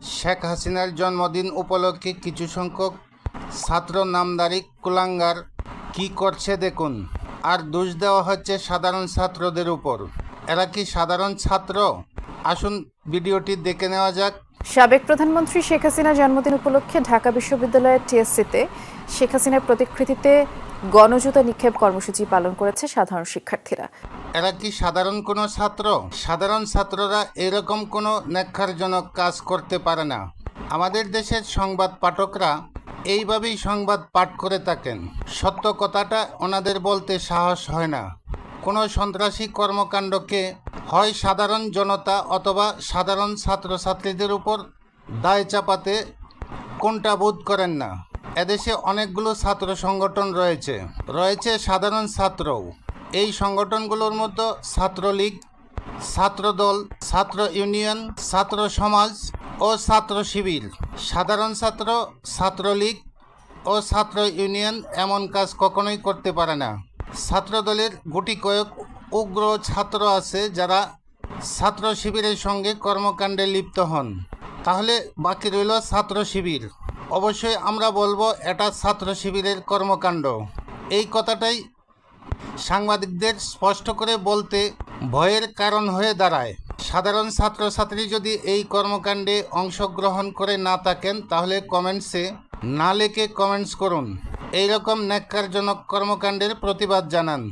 শেখ হাসিনার জন্মদিন উপলক্ষে কিছু সংখ্যক ছাত্র নামদারি কুলাঙ্গার কি করছে দেখুন। আর দোষ দেওয়া হচ্ছে সাধারণ ছাত্রদের উপর। এরা কি সাধারণ ছাত্র? আসুন ভিডিওটি দেখে নেওয়া যাক। সাবেক প্রধানমন্ত্রী শেখ হাসিনার জন্মদিন উপলক্ষে ঢাকা বিশ্ববিদ্যালয়ের টিএসসিতে শেখ হাসিনার প্রতিকৃতিতে গণজুতা নিক্ষেপ কর্মসূচি পালন করেছে সাধারণ শিক্ষার্থীরা। এরা কি সাধারণ কোনো ছাত্র? সাধারণ ছাত্ররা এরকম কোনো ন্যাক্ষারজনক কাজ করতে পারে না। আমাদের দেশের সংবাদ পাঠকরা এইভাবেই সংবাদ পাঠ করে থাকেন। সত্য কথাটা ওনাদের বলতে সাহস হয় না। কোনো সন্ত্রাসী কর্মকাণ্ডকে হয় সাধারণ জনতা অথবা সাধারণ ছাত্রছাত্রীদের উপর দায় চাপাতে কোনটা বোধ করেন না। এদেশে অনেকগুলো ছাত্র সংগঠন রয়েছে। রয়েছে সাধারণ ছাত্রও। এই সংগঠনগুলোর মধ্যে ছাত্রলীগ, ছাত্রদল, ছাত্র ইউনিয়ন, ছাত্র সমাজ ও ছাত্র শিবির। সাধারণ ছাত্র, ছাত্রলীগ ও ছাত্র ইউনিয়ন এমন কাজ কখনোই করতে পারে না। ছাত্রদলের গুটি কয়েক উগ্র ছাত্র আছে যারা ছাত্র শিবিরের সঙ্গে কর্মকাণ্ডে লিপ্ত হন। তাহলে বাকি রইল ছাত্র শিবির। অবশ্যই আমরা বলব এটা ছাত্র শিবিরের কর্মকাণ্ড। এই কথাটাই সাংবাদিকদের স্পষ্ট করে বলতে ভয়ের কারণ হয়ে দাঁড়ায়। সাধারণ ছাত্রছাত্রী যদি এই কর্মকাণ্ডে অংশগ্রহণ করে না থাকেন, তাহলে কমেন্টসে না লেখে কমেন্টস করুন। এই রকম ন্যাক্কারজনক কর্মকাণ্ডের প্রতিবাদ জানান।